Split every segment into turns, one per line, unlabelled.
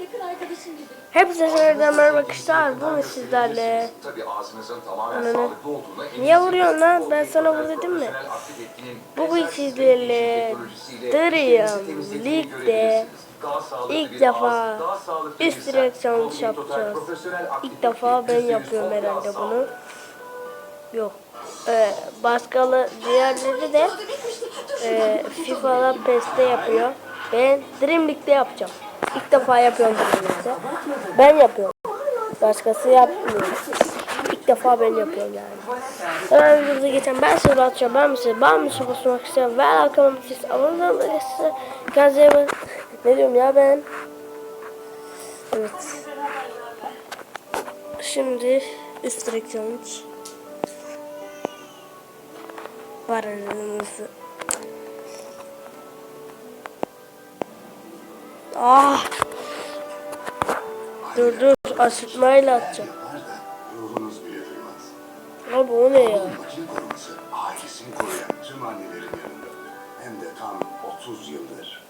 yakın arkadaşın gibi.
Hepinize yeniden merhaba arkadaşlar. Bugün sizlerle.
Tabii ağzınızın tamamen
Ananı.
sağlıklı olduğuna emin
Niye vuruyorsun lan?
Bu
Ben sana vur dedim mi?
etkinin
Bugün sizlerle
temizlediğini
Lig'de ilk defa
ağız, daha sağlıklı
üst direksiyon yapacağız. İlk defa ben yapıyorum
%100
herhalde bunu. Yok. Ee, başkalı diğerleri de e, FIFA'da PES'te yapıyor. Ben Dream League'de yapacağım. İlk defa yapıyorum League'de. Ben yapıyorum. Başkası yapmıyor. İlk defa ben yapıyorum yani. Hemen videomuza geçen ben size atacağım. Ben size ben mi basmak istiyorum. Ve arkamda siz abone olmayı Kendinize bakın. Ne diyorum ya ben? Evet. Şimdi üst direksiyon iç. Barajımızı. Ah! Dur dur asitmayla atacağım. Abi o ne ya?
Makine koruması ailesini koruyan tüm annelerin yanında. Hem de tam 30 yıldır.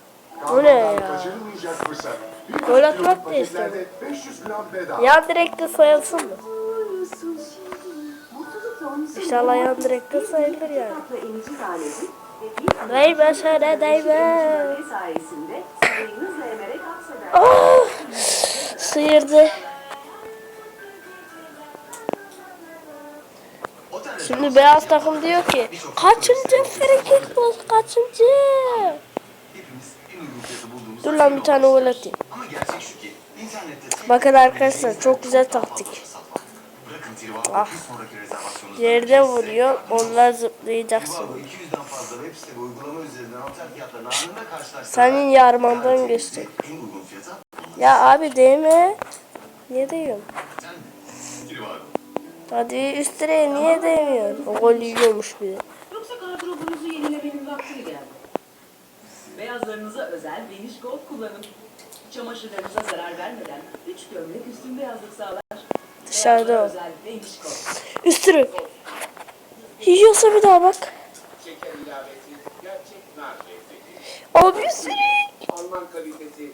Bu ne ya?
Kaçırılmayacak fırsat.
Gol atmak da istedim.
500 gram bedava.
Sayılsın mı? İnşallah yan direkte sayılır yani.
Hızla emerek hapseder.
Ah! Sıyırdı. Şimdi beyaz takım diyor ki kaçıncı frikik bu kaçıncı? Dur lan bir tane gol atayım. Bakın arkadaşlar çok güzel taktik. Ah. Yerde vuruyor onlar zıplayacaksın.
Trivago 200'den fazla web site ve uygulama üzerinden otel fiyatlarını anında karşılaştırarak
Senin yarmandan
fiyata
Ya abi değme. Niye
Trivago.
Hadi üst direğe niye değmiyorsun? O gol yiyormuş bir de.
Yoksa gardırobunuzu yenilemenin vakti geldi? Beyazlarınıza özel geniş gold kullanın. Çamaşırlarınıza zarar vermeden 3 gömlek üstün beyazlık sağlar.
Dışarıda o.
özel geniş gold.
Üst direk. Yiyorsa bir daha bak. Abi üst direk.
Alman kalitesi,
şey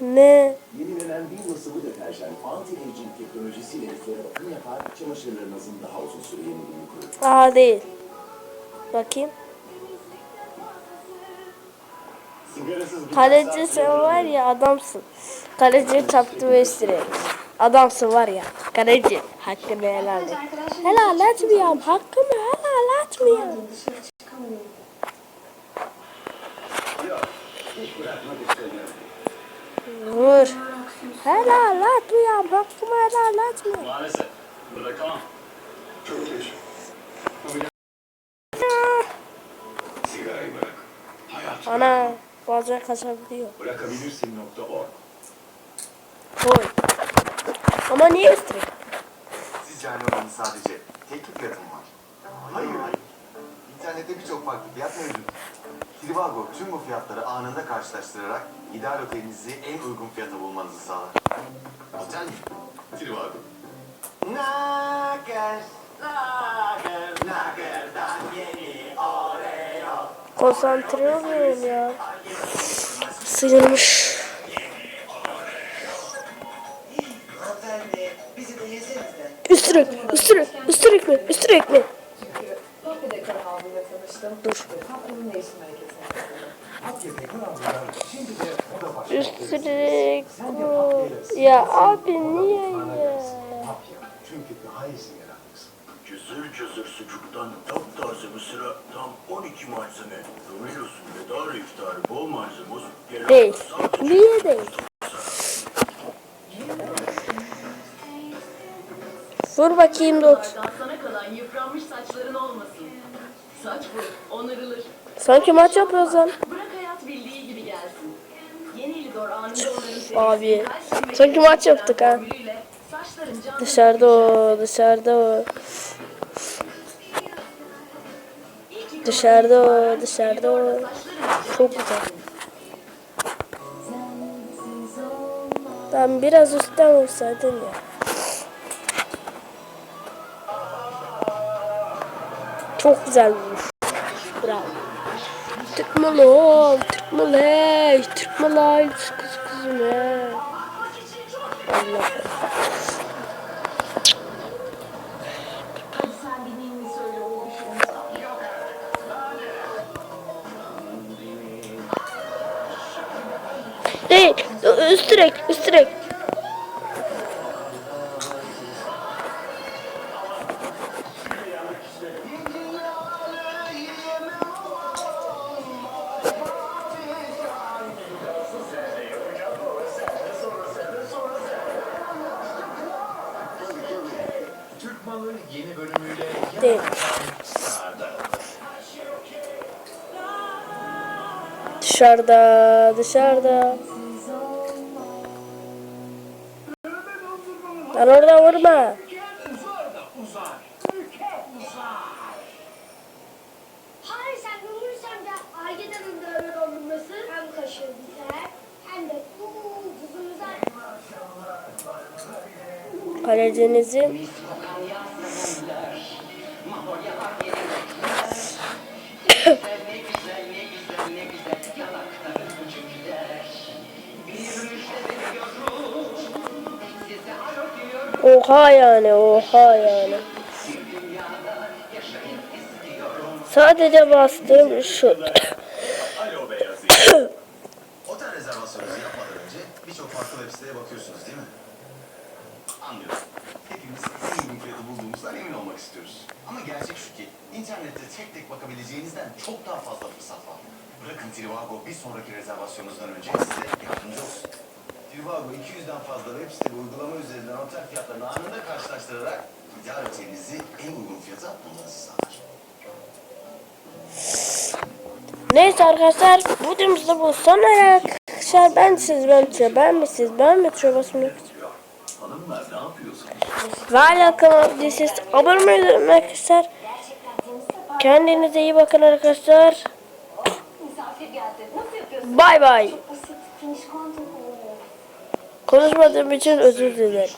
Ne?
Yenilenen bir sıvı deterjan anti-aging teknolojisiyle liflere bakım yapar, çamaşırlarınızın daha uzun süre yeniliğini korur.
Aha değil. Bakayım. Kaleci sen var ya adamsın. Kaleci çarptı ve üst direk. Adamsın var ya. Kaleci. Hakkını helal et. Helal etmiyorum. Hakkımı helal etmiyorum. Vur. Helal etmiyorum. Hakkımı helal etmiyorum.
Maalesef. Bırakamam.
Çok geç.
Bazen kaçabiliyor.
bırakabilirsin.org
Gol. Ama niye üst direk?
Sizce olanın sadece tek bir fiyatı mı var? Hayır. İnternette birçok farklı fiyat mevcut. Trivago tüm bu fiyatları anında karşılaştırarak ideal otelinizi en uygun fiyata bulmanızı sağlar. Otel mi? Trivago. Nager, Nager, Nager'dan yeni Oreo.
Konsantre oluyorum ya. Sıyırmış.
Hanımefendi, bizi de yesenize.
Üst direk, üst direk, üst direk mi? Üst direk mi? Dur. Üst direk. bu. Ya abi niye ya?
Çünkü daha iyisini yaratmışsın.
Cızır cızır sucuktan taptaze mısıra tam 12 malzeme. Domino'sun ve dar iftarı bol malzemos. gelen
Değil. Niye değil? Vur bakayım dok.
Sana kalan yıpranmış saçların olmasın. Saç bu, onarılır.
Sanki maç yapıyoruz lan.
Bırak hayat bildiği gibi gelsin. Yeni Ilidor anında
Abi, sanki maç yaptık ha.
saçların
Dışarıda o, dışarıda o. Dışarıda dışarıda. Çok güzel. Tamam biraz üstten vursaydın ya. çok güzel olmuş. Bravo. Tıkmalı, tıkmalı, tıkmalı, kız kızım he. Allah. Üst direk, üst direk. Değil. Dışarıda, dışarıda. Lan orada vurma.
Hayır sen vurursan da da öyle olması hem kaşığı biter hem de uzar.
Kalecinizi Oha yani, oha yani. Sadece bastığım şut.
Otel rezervasyonunuzu yapmadan önce birçok farklı web siteye bakıyorsunuz değil mi? Anlıyorum. Hepimiz en fiyatı bulduğumuzdan emin olmak istiyoruz. Ama gerçek şu ki internette tek tek bakabileceğinizden çok daha fazla fırsat var. Bırakın Trivago bir sonraki rezervasyonunuzdan önce size yardımcı olsun. Trivago 200'den fazla web site ve uygulama üzerinden otel fiyatlarını anında karşılaştırarak ideal otelinizi en uygun fiyata bulmanızı sağlar.
Neyse arkadaşlar bu videomuzda bu son arkadaşlar ben siz ben size ben mi siz ben mi tuşa basmak
Hanımlar ne yapıyorsunuz?
ve alakalı değilseniz abone olmayı arkadaşlar. Kendinize iyi bakın arkadaşlar. Bay bay konuşmadığım için özür dilerim